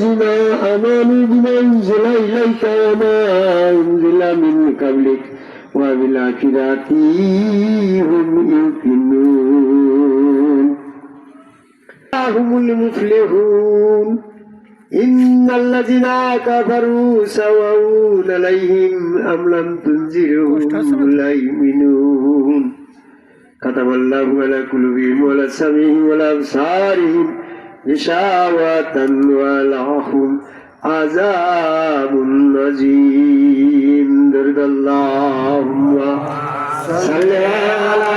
الذين آمنوا بما أنزل إليك وما أنزل من قبلك وبالآخرة هم يوقنون هم المفلحون إن الذين كفروا سواء عليهم أم لم تنذرهم لا يؤمنون كتب الله على قلوبهم ولا سمعهم ولا أبصارهم غشاوة ولهم عذاب عظيم درد اللهم صل على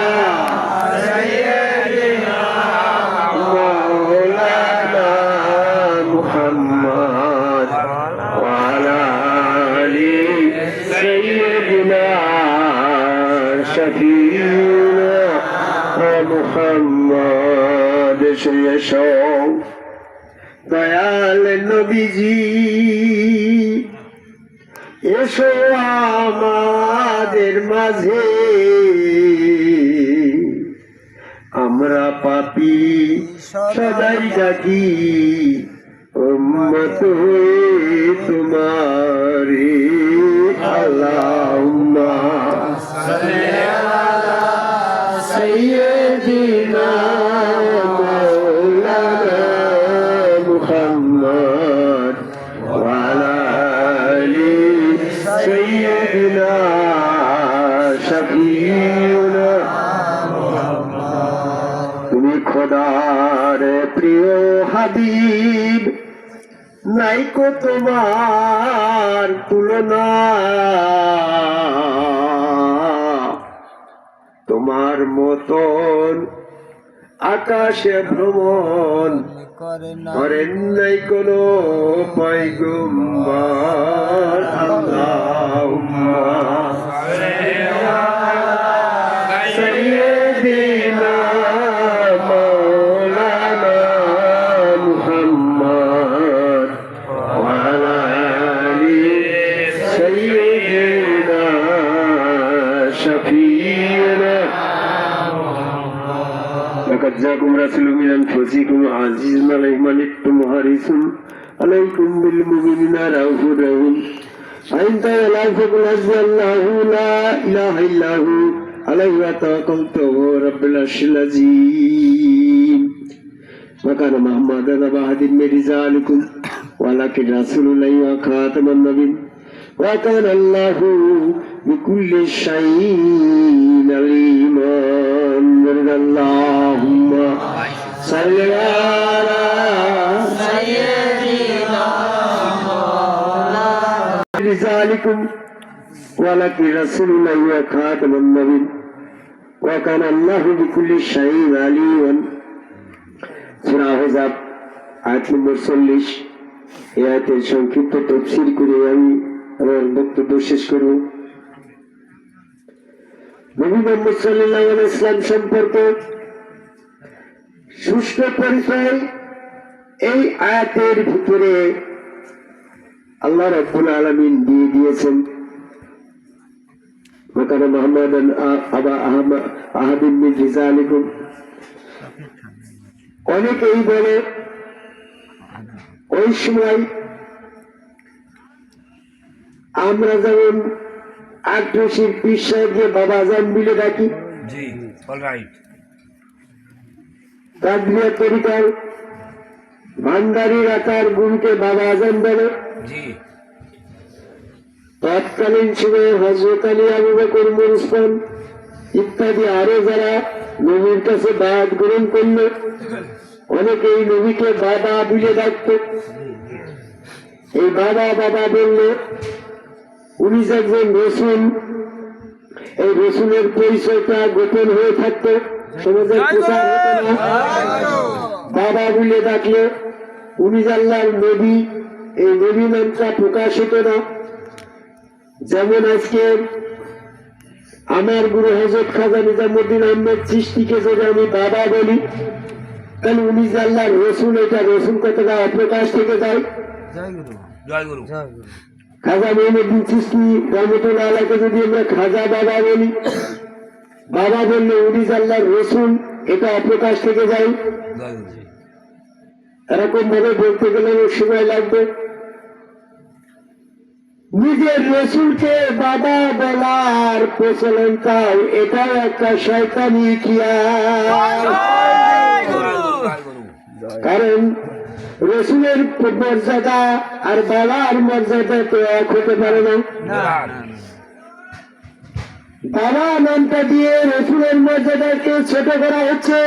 দয়াল নবীজি। এসো আমাদের মাঝে। আমরা পাপি সদাই ডাকি উম্মত তোমারে আল্লাহুম্মা তোমার তুলনা। তোমার মতন আকাশে ভ্রমণ করেন নাই কোন পয়গম্বর আল্লাহুম্মা। لقد جاءكم رسول من انفسكم عزيز عليه ما عنتم حريص عليكم بالمؤمنين رؤوف رحيم فإن تولوا فقل حسبي الله لا إله إلا هو عليه توكلت وهو رب العرش العظيم وكان محمد أبا أحد من رجالكم ولكن رسول الله وخاتم النبيين وكان الله بكل شيء عليما ورد اللهم صل على رسالكم ولكن رسول الله وخاتم النبيين وكان الله بكل شيء عليما سورة আহজাব আয়াত নম্বর চল্লিশ এই আয়াতের সংক্ষিপ্ত তফসিল করে আমি আমার বক্তব্য শেষ করব নবী মোহাম্মদ সাল্লাল্লাহু আলাইহি ইসলাম সম্পর্কে সুষ্ঠু পরিচয় এই আয়াতের ভিতরে আল্লাহ রাব্বুল আলামিন দিয়ে দিয়েছেন وكان محمدا أبا أحد من رجالكم অনেকেই বলে ওই সময় আমরা যেমন আগ্রসীর বিশ্বাসকে বাবা জান বিলে ডাকি। জি অলরাইট কাদরিয়া তরিকার ভান্ডারি রাখার গুরুকে বাবা আজান বলে। জি। তৎকালীন সময়ে হজরত আলী আবু বকর মুরসমান ইত্যাদি আরও যারা নবীর কাছে বাদ গ্রহণ করল অনেকেই নবীকে বাবা বলে ডাকত। এই বাবা বাবা বললে উনি যে একজন রসুন এই রসুনের পরিচয়টা গোপন হয়ে থাকতো। সমাজের প্রচার হতো না। বাবা বলে ডাকলে উনি জানলার নবী এই নবী নামটা প্রকাশ হতো না। যেমন আজকে আমার গুরু হজরত খাজা নিজামুদ্দিন আহমেদ সৃষ্টিকে যদি আমি বাবা বলি তাহলে উনি যে রসুন এটা রসুন কতটা অপ্রকাশ থেকে যায়। জয় গুরু। খাজা মহিনুদ্দিন চিস্তি রহমতুল্লাহ আলাকে যদি আমরা খাজা বাবা বলি বাবা বললে উনিশ আল্লাহর রসুন এটা অপ্রকাশ থেকে যায়। এরকম ভাবে বলতে গেলে সময় লাগবে। নিজের রসুলকে বাবা বলার প্রচলন তাও এটাও একটা শয়তানি গুরু। কারণ রসুলের মর্যাদা আর বাবার মর্যাদা তো এক হতে পারে না। বাবা নামটা দিয়ে রসুলের মর্যাদাকে ছোট করা হচ্ছে।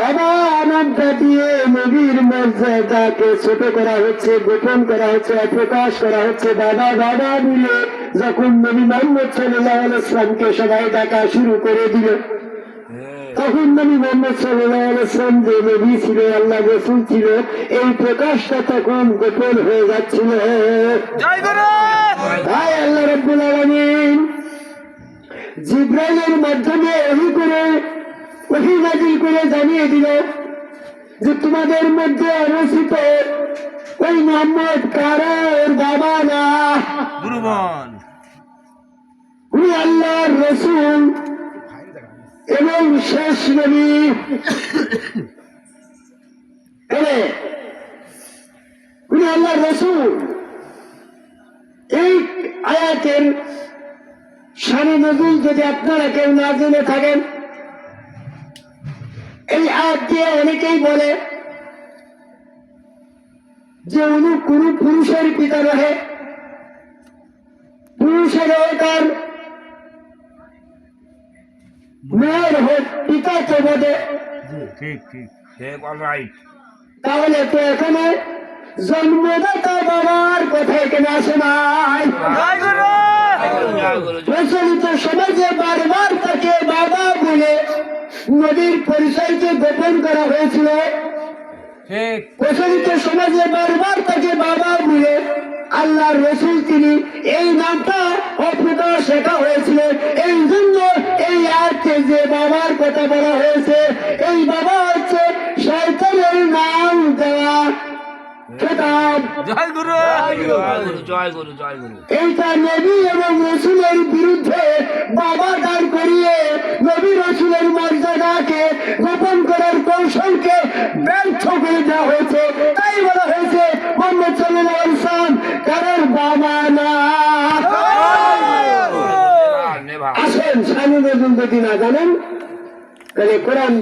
বাবা নামটা দিয়ে নবীর মর্যাদাকে ছোট করা হচ্ছে গোপন করা হচ্ছে অপ্রকাশ করা হচ্ছে। বাবা বাবা মিলে যখন নবী মোহাম্মদ সাল্লাহ ইসলামকে সবাই ডাকা শুরু করে দিল। তখন নবী মোহাম্মদ সাল্লাহ ইসলাম যে নবী ছিল আল্লাহ রসুল ছিল এই প্রকাশটা তখন গোপন হয়ে যাচ্ছিল। তাই আল্লাহ রব্বুল আলমিন! জিব্রাইলের মাধ্যমে ওহি করে ওহি নাজিল করে জানিয়ে দিল যে তোমাদের মধ্যে অনুষ্ঠিত ওই মোহাম্মদ কারোর বাবা না। উনি আল্লাহর রসুল। এবং শেষ নবী। উনি আল্লাহর রসুল। এই আয়াতের সানি নজুল যদি আপনারা কেউ না জেনে থাকেন, এই আয়াত দিয়ে অনেকেই বলে যে উনি কোন পুরুষের পিতা নহে। পুরুষের তার মেয়ের হোক পিতা তো বটে ঠিক ঠিক। ঠিক অল রাইট তাহলে তো এখানে জন্মদাতা বাবার কথা এখানে আসে নাই। প্রচলিত সমাজে বারবার তাকে বাবা বলে নদীর পরিচয়কে গোপন করা হয়েছিল। প্রচলিত সমাজে বারবার তাকে বাবা বলে আল্লাহর রসুল তিনি এই নামটা অপ্রকাশ শেখা হয়েছিল। এই জন্য আয়াতে যে বাবার কথা বলা হয়েছে এই বাবা হচ্ছে শয়তানের নাম দেওয়া খেতাব। জয় গুরু। জয় গুরু জয় গুরু জয় গুরু। এইটা নবী এবং রসুলের বিরুদ্ধে বাবা দাঁড় করিয়ে নবী রসুলের মর্যাদাকে গোপন করার কৌশলকে ব্যর্থ করে দেওয়া হয়েছে। তাই বলা হয়েছে মোহাম্মদ সাল্লাহ ইসলাম কারোর বাবা না নেভা আসেন স্বামী নজরুল যদি না জানেন তাহলে কোরআন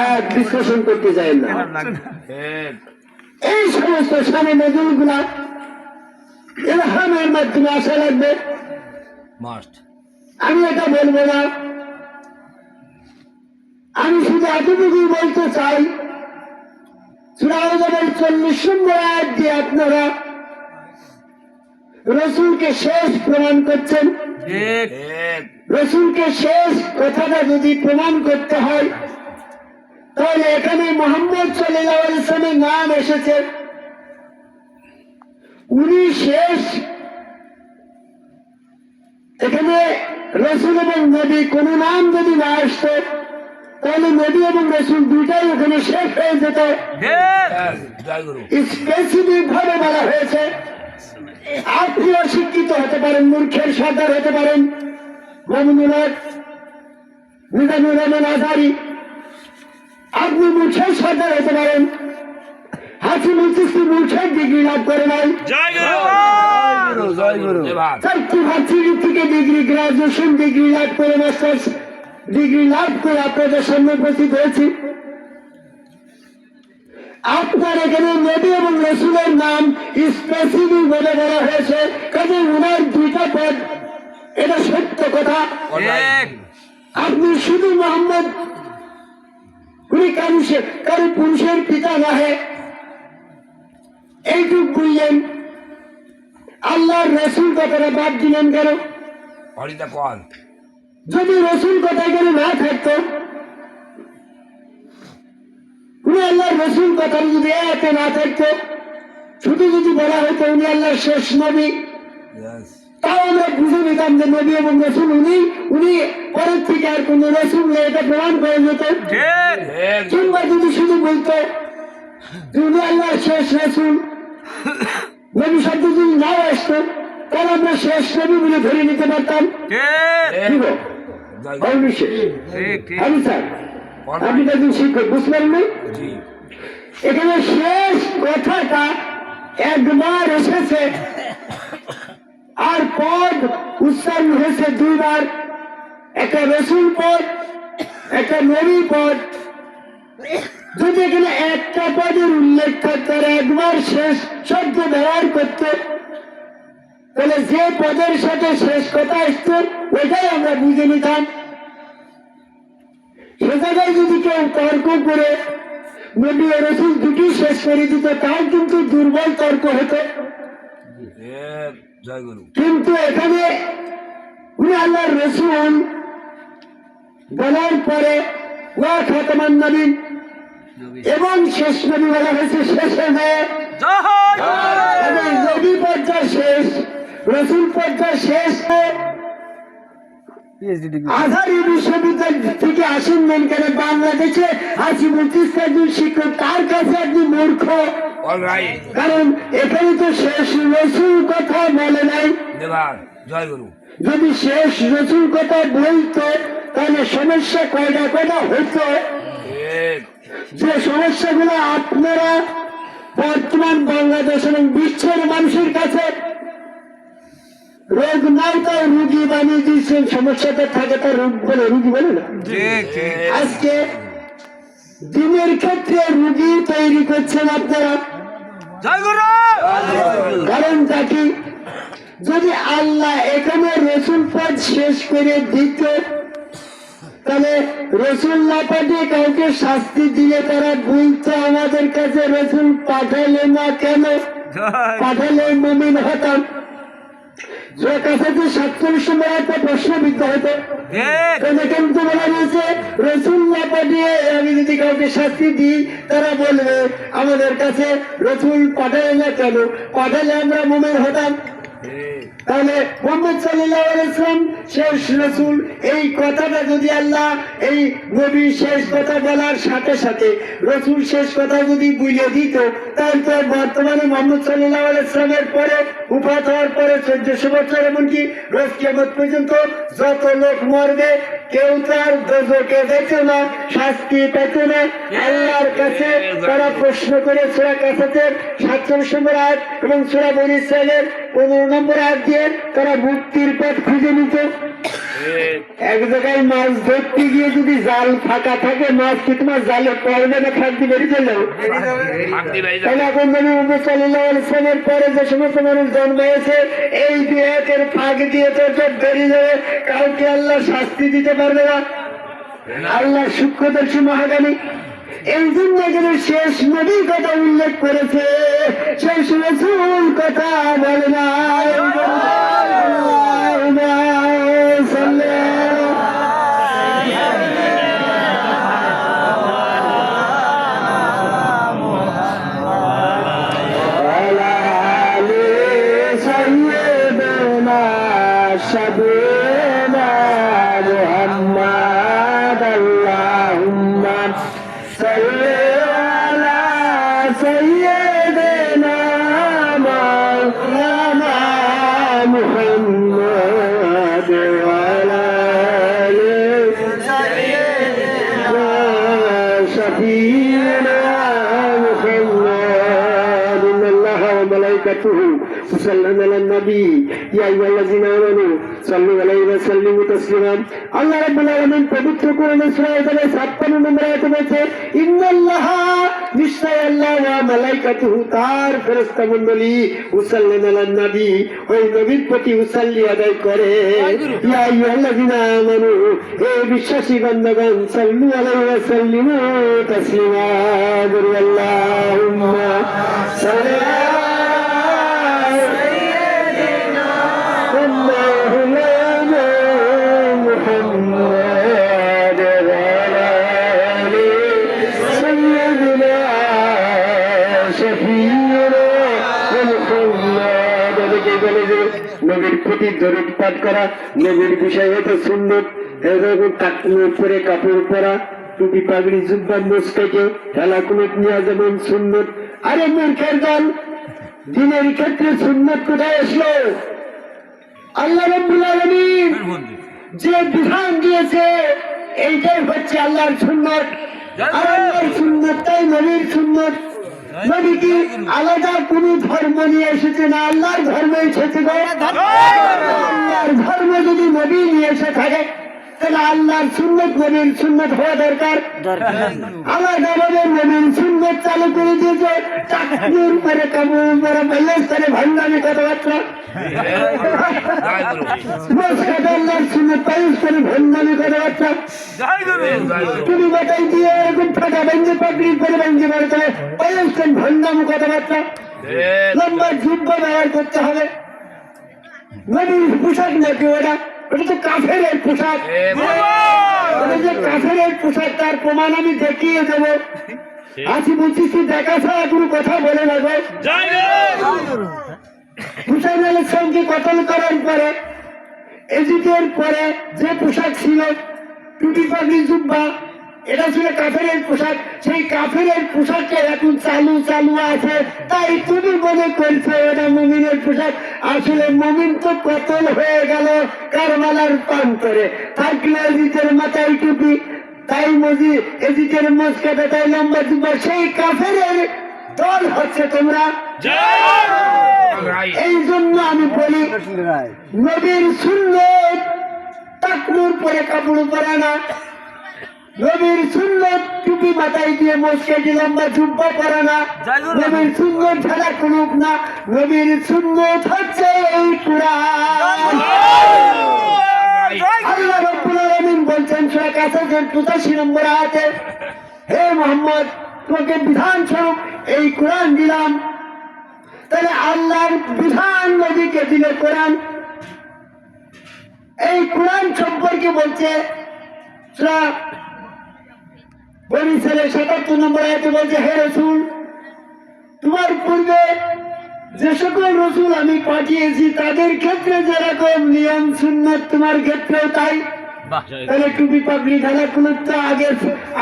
আয়াত বিশ্লেষণ করতে চাই না। এই সমস্ত স্বামী নজরুলগুলা ইলহামের মাধ্যমে আসা লাগবে আমি এটা বলব না। আমি শুধু এতটুকুই বলতে চাই সুরাজের চল্লিশ নম্বর আয়াত দিয়ে আপনারা রসুলকে শেষ প্রমাণ করছেন। রসুলকে শেষ কথাটা যদি প্রমাণ করতে হয় তাহলে এখানে মোহাম্মদ সাল্লাহ ইসলামের নাম এসেছে। উনি শেষ। এখানে রসুল এবং নবী কোন নাম যদি না আসতো তাহলে নবী এবং রসুল দুটাই ওখানে শেষ হয়ে যেত। স্পেসিফিক ভাবে বলা হয়েছে। আপনি অশিক্ষিত হতে পারেন মূর্খের সর্দার হতে পারেন। হক রহমান আজারি আপনি মূর্খের সর্দার হতে পারেন। হাসি মুচিস্তি মূর্খের ডিগ্রি লাভ করে নাই। জয় গুরু। জয় গুরু। নেভা চারটি ভার্সিটি থেকে ডিগ্রি গ্রাজুয়েশন ডিগ্রি লাভ করে মাস্টার্স ডিগ্রি লাভ করে আপনাদের সামনে উপস্থিত হয়েছি। আপনার এখানে নবী এবং রসুলের নাম স্পেসিফিক বলে বলা হয়েছে। কাজে উনার দুইটা পদ। এটা সত্য কথা। আপনি শুধু মোহাম্মদ উনি কারুষের কারও পুরুষের পিতা নহে। এইটুক বুঝলেন। আল্লাহর রসুল কথাটা বাদ দিলেন কেন? যদি রসুল কথা এখানে না থাকতো উনি আল্লাহর রসুল কথা যদি এতে না থাকতো শুধু যদি বলা হতো উনি আল্লাহর শেষ নবী। তাও আমরা বুঝে নিতাম যে নবী এবং রসুল উনি উনি পরের থেকে আর কোন রসুল নেই এটা প্রমাণ করে যেত। কিংবা যদি শুধু বলতো উনি আল্লাহর শেষ রসুল নবী শব্দ যদি নাও আসতো তাহলে আমরা শেষ নবী বলে ধরে নিতে পারতাম। আমি স্যার আপনি তো একজন শিক্ষক বুঝতে পারেন না? এখানে শেষ কথাটা একবার এসেছে। আর পদ উচ্চারণ হয়েছে দুইবার। একটা রসুল পদ একটা নবী পদ। যদি এখানে একটা পদের উল্লেখ থাকতো একবার শেষ শব্দ ব্যবহার করত তাহলে যে পদের সাথে শেষ কথা আসতো ওইটাই আমরা বুঝে নিতাম। সে জায়গায় যদি কেউ তর্ক করে নবী রসুল দুটি শেষ করে দিত তাও কিন্তু দুর্বল তর্ক হতো। গুরু। কিন্তু এখানে উনি আল্লাহর রসুল বলার পরে ওয়া খাতামান নবীন এবং শেষ নবী বলা হয়েছে শেষ হয়ে নবী পর্যায় শেষ রসুল পর্যায় শেষ। হয়ে আধারি বিশ্ববিদ্যালয় থেকে আসেন নেন কেন? বাংলাদেশে আশি পঁচিশ একজন শিক্ষক তার কাছে একজন মূর্খ। কারণ এখানে তো শেষ রসুল কথা বলে নাই। জয় গুরু। যদি শেষ রসুল কথা বলতো তাহলে সমস্যা কয়টা কয়টা হতো? যে সমস্যাগুলো আপনারা বর্তমান বাংলাদেশ এবং বিশ্বের মানুষের কাছে রোগ নাই তাও রুগী বানিয়ে দিয়েছেন সমস্যাটা থাকে তার রোগ বলে রুগী বলে না? আজকে দিনের ক্ষেত্রে রুগী তৈরি করছেন আপনারা। জয় গুরু! কারণটা কি? যদি আল্লাহ এখানে রসুল পদ শেষ করে দিত তাহলে রসুল না পাঠিয়ে কাউকে শাস্তি দিলে তারা বলতো আমাদের কাছে রসুল পাঠালে না কেন? পাঠালে মমিন হতাম। যে কাছে যে সাতচল্লিশ নম্বর একটা প্রশ্নবিদ্ধ হতো তাহলে কিন্তু বলা হয়েছে রসুন না পাঠিয়ে আমি যদি কাউকে শাস্তি দিই তারা বলবে আমাদের কাছে রসুল পাঠালে না কেন? পাঠালে আমরা মোমের হতাম। তাহলে মোহাম্মদ সাল্লাহ ইসলাম শেষ রসুল, এই কথাটা যদি আল্লাহ এই নবী শেষ কথা বলার সাথে সাথে রসুল শেষ কথা যদি বুঝে দিত, তাহলে তো বর্তমানে মোহাম্মদ সাল্লাহ ইসলামের পরে উপাত হওয়ার পরে চোদ্দশো বছর, এমনকি রোজ কেমন পর্যন্ত যত লোক মরবে কেউ তার গজকে দেখে না, শাস্তি পেত না। আল্লাহর কাছে তারা প্রশ্ন করে সুরা কাছে সাতচল্লিশ নম্বর আয়াত এবং সুরা বনি ইসরায়েলের পনেরো নম্বর আয়াত দিয়ে তারা মুক্তির পথ খুঁজে নিত। এক জায়গায় মাছ ধরতে গিয়ে যদি জাল ফাঁকা থাকে মাছ কি তোমার জালে পড়বে না? থাকতে বেরিয়ে চলে যাবে? তাহলে এখন আলাইহি ওয়াসাল্লামের পরে যে সমস্ত মানুষ জন্মেছে এই বিয়েকের ফাঁক দিয়ে তো সব বেরিয়ে যাবে। কাউকে আল্লাহ শাস্তি দিতে পারবে না। আল্লাহ সূক্ষ্মদর্শী মহাগামী এই জন্য এখানে শেষ নবীর কথা উল্লেখ করেছে। শেষ রসুল কথা বলে না سيدنا شفينا محمد إن الله وملائكته يصلون على النبي يا أيها الذين آمنوا صلوا عليه وسلموا تسليما আল্লাহ রাব্বুল আলামিন পবিত্র কোরআনে সূরা আয়াতে 56 নম্বর আয়াতে বলেছে ইন্নাল্লাহ নিশ্চয় আল্লাহ ওয়া মালাইকাতুহু তার ফেরেশতা মণ্ডলী উসাল্লিন আলান নবী ওই নবীর প্রতি উসাল্লি আদায় করে ইয়া আইয়ুহাল্লাযিনা আমানু হে বিশ্বাসী বান্দাগণ সাল্লু আলাইহি ওয়া সাল্লিমু তাসলিমা বলি আল্লাহুম্মা সাল্লি দরুদ পাঠ করা নবীর বিষয় হতে সুন্নত এরকম টাকনুর কাপড় পরা, টুপি পাগড়ি, জুব্বা মোস্তাকে খেলা কুমিট নেওয়া যেমন সুন্নত আরে মূর্খের দল, দিনের ক্ষেত্রে সুন্নত কোথায় আসলো? আল্লাহ রব্বুল আলামিন যে বিধান দিয়েছে, এইটাই হচ্ছে আল্লাহর সুন্নত। আর আল্লাহর সুন্নতটাই নবীর সুন্নত। নবী কি? আলাদা কোন ধর্ম নিয়ে এসেছে না? আল্লাহর ধর্ম। এসেছে। আল্লাহর ধর্ম যদি নবী নিয়ে এসে থাকে তাহলে আল্লাহর সুন্নত সুন্নত হওয়া দরকার। আলাদা ভাবে নবীর সুন্নত চালু করে দিয়েছে। চাকরির পরে কাবুল পরে বাইলের পরে ভাঙ্গামি কথাবার্তা। জয় আল্লাহর সুন্নত করে ভাঙ্গামি কথাবার্তা। তুমি বাটাই দিয়ে এরকম ফাটা ভেঙে পাকড়ি করে ভেঙে বেড়াতে হবে পাইলেন ভাঙ্গামি কথাবার্তা। ঠিক লম্বা জুব্বা ব্যবহার করতে হবে। নবীর পোশাক নাকি ওটা? ওটা তো কাফের পোশাক। ঠিক ওটা যে কাফের পোশাক তার প্রমাণ আমি দেখিয়ে দেবো। আছি বলছি তুই দেখা ছাড়া কোনো কথা বলে না গো। জয় গুরু হুসাইন আল ইসলামকে কতল করার পরে এজিদের পরে যে পোশাক ছিল টুটি পাগড়ি জুব্বা এটা ছিল কাফের পোশাক সেই কাফের পোশাকটা এখন চালু চালু আছে। তাই তুমি মনে করছ এটা মমিনের পোশাক? আসলে মমিন তো কতল হয়ে গেল কারমালার প্রান্তরে। থাকলে এজিদের মাথায় টুপি তাই মজি এজিদের মস্কাটা তাই লম্বা জুব্বা। সেই কাফের দল হচ্ছে তোমরা। এই জন্য আমি বলি নবীর সুন্নত টাকনুর পরে কাপড় পরে না। নবীর সুন্নত টুপি মাথায় দিয়ে মস্কেটি লম্বা জুব্বা পরে না। নবীর সুন্নত ছাড়া কুলুক না। নবীর সুন্নত হচ্ছে এই কুরআন। আল্লাহ রব্বুল আলামিন বলছেন সূরা কাসাসের 85 নম্বর আয়াতে হে মোহাম্মদ তোমাকে বিধান স্বরূপ এই কোরআন দিলাম। তাহলে আল্লাহর বিধান নবীকে দিলে কোরআন। এই কোরআন সম্পর্কে বলছে সূরা বনি ছেলে সাতাত্তর নম্বর আয়াতে বলছে হে রসুল তোমার পূর্বে যে সকল রসুল আমি পাঠিয়েছি তাদের ক্ষেত্রে যেরকম নিয়ম সুন্নত তোমার ক্ষেত্রেও তাই। তাহলে টুপি পাগড়ি ঢালা কোনো তো আগের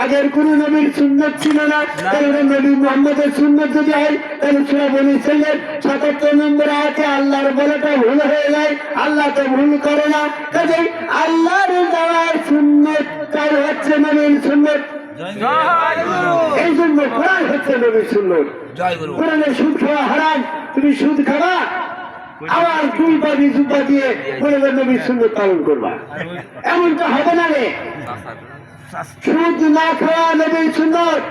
আগের কোন নবীর সুন্নত ছিল না। তাহলে নবী মোহাম্মদের সুন্নত যদি হয় তাহলে সুরা বনি ছেলের সাতাত্তর নম্বর আছে আল্লাহর বলাটা ভুল হয়ে যায়। আল্লাহ তো ভুল করে না। কাজে আল্লাহর দেওয়ার সুন্নত তার হচ্ছে নবীর সুন্নত। এই জন্য কোরআন হচ্ছে নবীর সুন্নত। জয় কোরআনে সুদ খাওয়া হারাম তুমি সুদ খাবা আবার দুই দুপা দিয়ে সুন্নত পালন করবা। এমনটা হবে না রে। সুদ না খাওয়া নবীর সুন্নত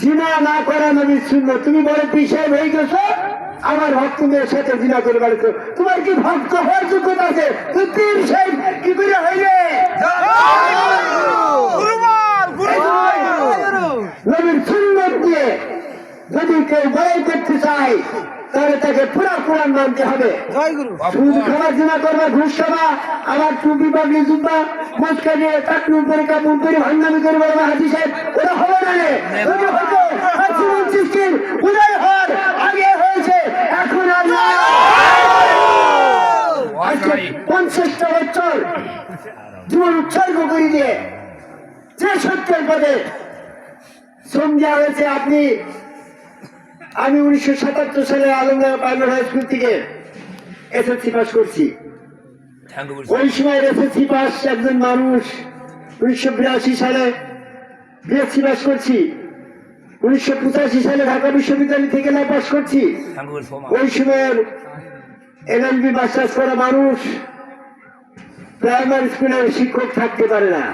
জিনা না করা নবীর সুন্নত। তুমি বড় পিছিয়ে হয়ে গেছো আমার ভক্তদের সাথে জিনা করে বাড়িতে তোমার কি ভক্ত হওয়ার যোগ্যতা আছে? তুই কি করে হইলে গুরু বল গুরু নবীর সুন্নত দিয়ে যদি কেউ বড়াই করতে চায় তাহলে তাকে পুরা কোরআন মানতে হবে। সুদ খাওয়া জিনা করবা ঘুষ খাবা আবার টুপি পাগড়ি জুব্বা মস্কা দিয়ে টাকলু উপরে কাপড় উপরে ভান্ডামি করে বলবা হাজি সাহেব ওটা হবে না রে। ওটা হয়তো সৃষ্টির উদয় হওয়ার আগে হয়েছে এখন আর না। আজকে পঞ্চাশটা বছর জীবন উৎসর্গ করে দিয়ে যে সত্যের পদে শ্রম দেওয়া হয়েছে আপনি আমি উনিশশো সাতাত্তর সালে আলমগড় প্রাইমারি হাই স্কুল থেকে এসএসসি পাস করছি। ওই সময় এসএসসি পাস একজন মানুষ উনিশশো বিরাশি সালে বিএসসি পাস করছি। উনিশশো পঁচাশি সালে ঢাকা বিশ্ববিদ্যালয় থেকে লা পাস করছি। ওই সময়ের এলএলবি মাস্টার্স করা মানুষ প্রাইমারি স্কুলের শিক্ষক থাকতে পারে না।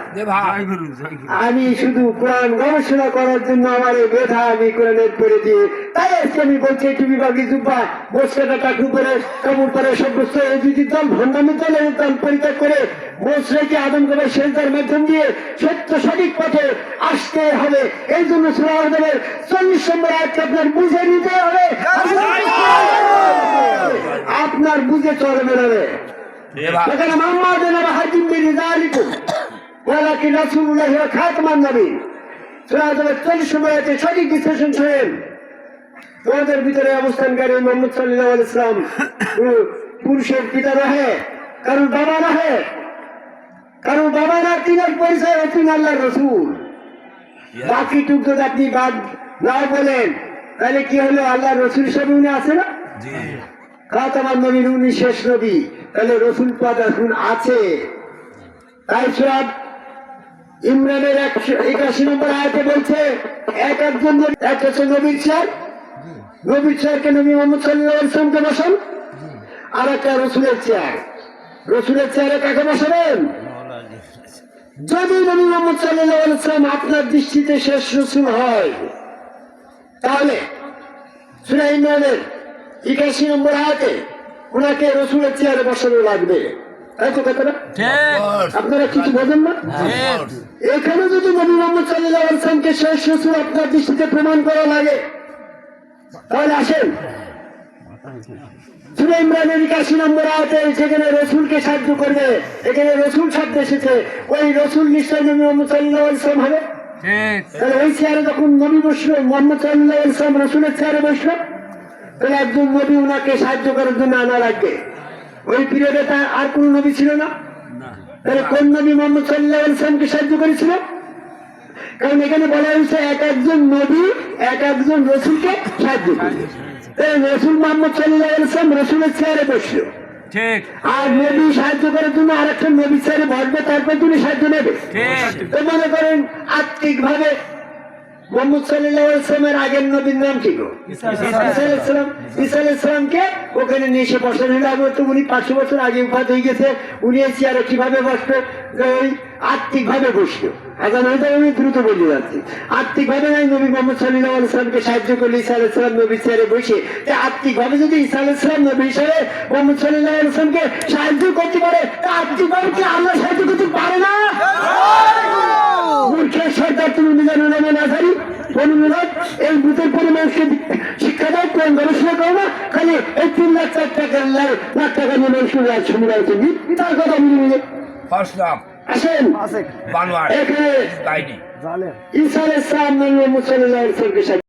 আমি শুধু কোরআন গবেষণা করার জন্য আমার এই মেধা আমি কোরআনের করে দিই তাই আজকে আমি বলছি তুমি বাকি জুব্বা বসকাটা টাকু করে কাপড় পরে সভ্যস্ত এই যদি দল ভণ্ডামি দল পরিত্যাগ করে বসরাকে আদম করে সেন্টার মাধ্যম দিয়ে সত্য সঠিক পথে আসতে হবে এই জন্য সুরাদের চল্লিশ নম্বর আজকে আপনার বুঝে নিতে হবে। আপনার বুঝে চলে ভাই এখানে মোহাম্মদ নবী হাকিম বিন যালিকুম ওয়ালাকিন রাসূলুল্লাহ ওয়া খাতামান নবী। সূরা আযাবের 40 নম্বরে সঠিক বিশ্লেষণ শুনেন। তোমাদের ভিতরে অবস্থানকারী মোহাম্মদ সাল্লাল্লাহু আলাইহি সাল্লাম পুরুষের পিতা নহে কারোর বাবা নহে কারোর বাবা না তিনার পরিচয় হচ্ছেন আল্লাহর রসুল। বাকি টুক যদি আপনি বাদ না বলেন তাহলে কি হলো আল্লাহর রসুল হিসেবে উনি আছে না? জি খাতামান নবীর উনি শেষ নবী। তাহলে রসুল পদ এখন আছে। তাই সব ইমরানের একশো একাশি নম্বর আয়াতে বলছে, এক একজন এক হচ্ছে নবীর চেয়ার। নবীর চেয়ারকে নবী মোহাম্মদ সাল্লাহ ইসলামকে বসান? আর একটা রসুলের চেয়ার। রসুলের চেয়ারে কাকে বসাবেন? যদি নবী মোহাম্মদ সাল্লাহ ইসলাম আপনার দৃষ্টিতে শেষ রসুল হয়, তাহলে সুরা ইমরানের একাশি নম্বর আয়াতে ওনাকে রসুলের চেয়ারে বসানো লাগবে। তাই তো কথাটা? ঠিক। আপনারা কিছু বোঝেন না? এখানে যদি নবী মোহাম্মদ সাল্লাহ আলসালামকে শেষ রসুল আপনার দৃষ্টিতে প্রমাণ করা লাগে তাহলে আসেন। সুরে ইমরানের একাশি নম্বর আয়াতে সেখানে রসুলকে সাহায্য করবে এখানে রসুল শব্দ এসেছে। ওই রসুল নিশ্চয় নবী মোহাম্মদ সাল্লাহ আলসালাম হবে। ঠিক। তাহলে ওই চেয়ারে যখন নবী বসল মোহাম্মদ সাল্লাহ ইসলাম রসুলের চেয়ারে বসল তাহলে একজন নবী ওনাকে সাহায্য করার জন্য আনা লাগবে। ওই পিরিয়ডে তার আর কোন নবী ছিল না? তাহলে কোন নবী মোহাম্মদ সাল্লাহ ইসলামকে সাহায্য করেছিল? কারণ এখানে বলা হয়েছে এক একজন নবী এক একজন রসুলকে সাহায্য করে রসুল মোহাম্মদ সাল্লাহ ইসলাম রসুলের চেয়ারে বসল। আর নবী সাহায্য করার জন্য আরেকটা নবী চেয়ারে বসবে তারপর তুমি সাহায্য নেবে। তো মনে করেন আত্মিক ভাবে মোহাম্মদ সাল্লাহ ইসলামের আগের নবীর নাম কি গো? ইসলাম ইসা ইসলামকে ওখানে নিয়ে এসে বসানো হলো। আগে তো উনি পাঁচশো বছর আগে উপাত হয়ে গেছে। উনি চেয়ারে কীভাবে বসবে? ওই আত্মিক ভাবে বসল আগাম হয়তো আমি দ্রুত বলে যাচ্ছি। আত্মিক ভাবে নবী মোহাম্মদ সাল্লাহ ইসলামকে সাহায্য করলে ইসা ইসলাম নবী চেয়ারে বসে। যে আত্মিক ভাবে যদি ইসা ইসলাম নবী হিসাবে মোহাম্মদ সাল্লাহ ইসলামকে সাহায্য করতে পারে তা আত্মিক ভাবে কি আল্লাহ সাহায্য করতে পারে না? মূর্খের সরকার তুমি মিজান নামে নাজারি অনুমোদন এই বুথের পরিমাণকে শিক্ষা দেয় কোন গবেষণা করো না খালি এই তিন লাখ চার টাকা লাখ টাকা নিয়ে মানুষের রাজ হচ্ছে তার কথা মিলে মিলে আসেন। এখানে ইসলাম মুসলিম